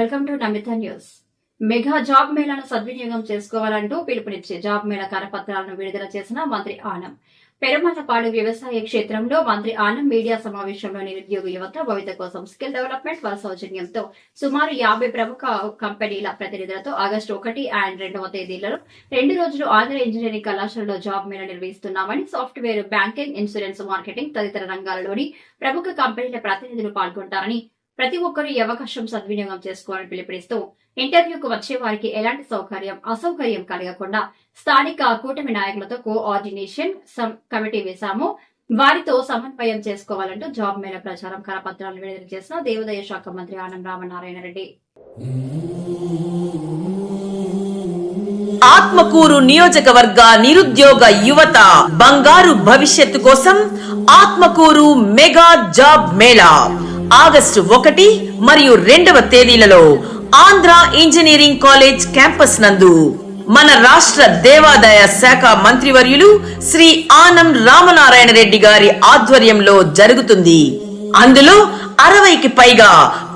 Welcome to Namitha news. Mega job మేళాను సద్వినియోగం చేసుకోవాలంటూ పిలుపునిచ్చే job Mela కరపత్రాలను విడుదల చేసిన మంత్రి ఆనం. పెరుమలపాడు వ్యవసాయ క్షేత్రంలో మంత్రి ఆనం మీడియా సమావేశంలో నిరుద్యోగ యువత భవిత కోసం స్కిల్ డెవలప్మెంట్ వారి సౌజన్యంతో సుమారు యాభై ప్రముఖ కంపెనీల ప్రతినిధులతో ఆగస్టు ఒకటి అండ్ రెండవ తేదీలలో రెండు రోజులు ఆంధ్ర ఇంజనీరింగ్ కళాశాలలో జాబ్ మేళ నిర్వహిస్తున్నామని సాఫ్ట్వేర్ బ్యాంకింగ్ ఇన్సూరెన్స్ మార్కెటింగ్ తదితర రంగాలలోని ప్రముఖ కంపెనీల ప్రతినిధులు పాల్గొంటారని ప్రతి ఒక్కరూ ఈ అవకాశం సద్వినియోగం చేసుకోవాలని పిలుపునిస్తూ ఇంటర్వ్యూకు వచ్చే వారికి ఎలాంటి సౌకర్యం అసౌకర్యం కలగకుండా స్థానిక కూటమి నాయకులతో కోఆర్డినేషన్ కమిటీ వేశాము. వారితో సమన్వయం చేసుకోవాలంటూ జాబ్ మేళ ప్రచారం కరపత్రాలను విడుదల చేసిన దేవాదాయ శాఖ మంత్రి ఆనం రామనారాయణ రెడ్డి. ఆత్మకూరు నియోజకవర్గ నిరుద్యోగ యువత బంగారు భవిష్యత్తు కోసం Atmakur mega job Mela. August ఒకటి మరియు రెండవ తేదీలలో ఆంధ్ర ఇంజనీరింగ్ కాలేజ్ క్యాంపస్ నందు మన రాష్ట్ర దేవాదాయ శాఖ మంత్రివర్యులు శ్రీ ఆనం రామనారాయణ రెడ్డి గారి ఆధ్వర్యంలో జరుగుతుంది. అందులో అరవైకి పైగా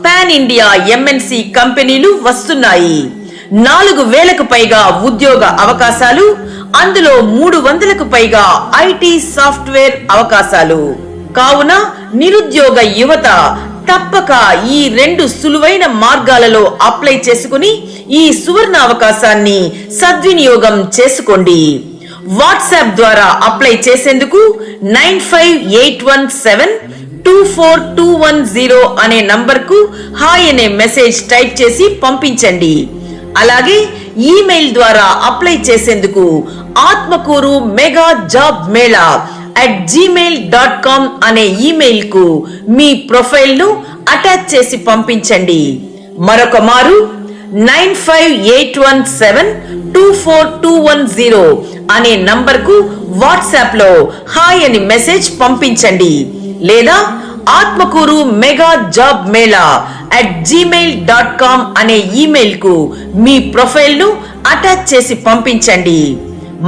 పాన్ ఇండియా ఎంఎన్సి కంపెనీలు వస్తున్నాయి. నాలుగు వేలకు పైగా ఉద్యోగ అవకాశాలు అందులో మూడు వందలకు పైగా ఐటీ సాఫ్ట్వేర్ అవకాశాలు. కావున నిరుద్యోగ యువత తప్పక ఈ రెండు సులువైన మార్గాలలో అప్లై చేసుకుని ఈ సువర్ణ అవకాశాన్ని సద్వినియోగం చేసుకోండి. వాట్సాప్ ద్వారా అప్లై చేసేందుకు nine five eight one seven two four two one zero అనే నంబర్కు హాయ్ అనే మెసేజ్ టైప్ చేసి పంపించండి. అలాగే ఈమెయిల్ ద్వారా అప్లై చేసేందుకు Atmakur mega job Mela at Gmail dot com అనే ఈమెయిల్కు మీ ప్రొఫైల్ను అటాచ్ చేసి పంపించండి. మరొక మారు nine five eight one seven two four two one zero అనే నంబర్కు వాట్సాప్లో హాయ్ అని మెసేజ్ పంపించండి. లేదా Atmakur mega job Mela at Gmail dot com అనే ఈమెయిల్కు మీ ప్రొఫైల్ను అటాచ్ చేసి పంపించండి.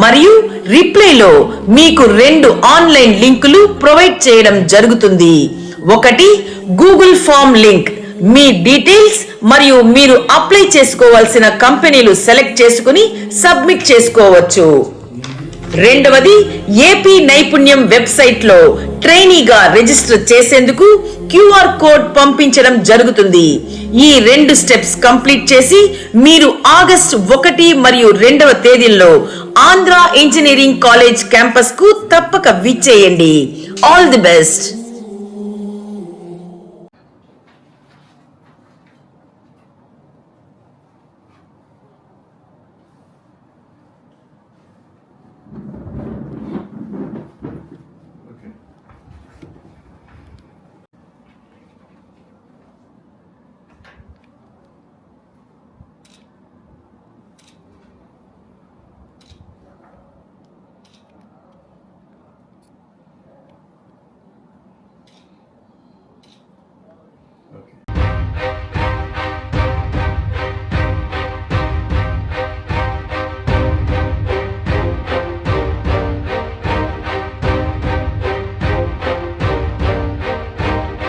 మరియు రిప్లైలో మీకు రెండు ఆన్లైన్ లింకులు ప్రొవైడ్ చేయడం జరుగుతుంది. ఒకటి గూగుల్ ఫామ్ లింక్. మీ డీటెయిల్స్ మరియు మీరు అప్లై చేసుకోవాల్సిన కంపెనీలు సెలెక్ట్ చేసుకుని సబ్మిట్ చేసుకోవచ్చు. రెండవది ఏపీ నైపుణ్యం వెబ్సైట్లో ట్రైనీగా రిజిస్టర్ చేసేందుకు క్యూఆర్ కోడ్ పంపించడం జరుగుతుంది. ఈ రెండు స్టెప్స్ కంప్లీట్ చేసి మీరు ఆగస్ట్ ఒకటి మరియు రెండవ తేదీల్లో ఆంధ్ర ఇంజనీరింగ్ కాలేజ్ క్యాంపస్కు తప్పక విచ్చేయండి. All the best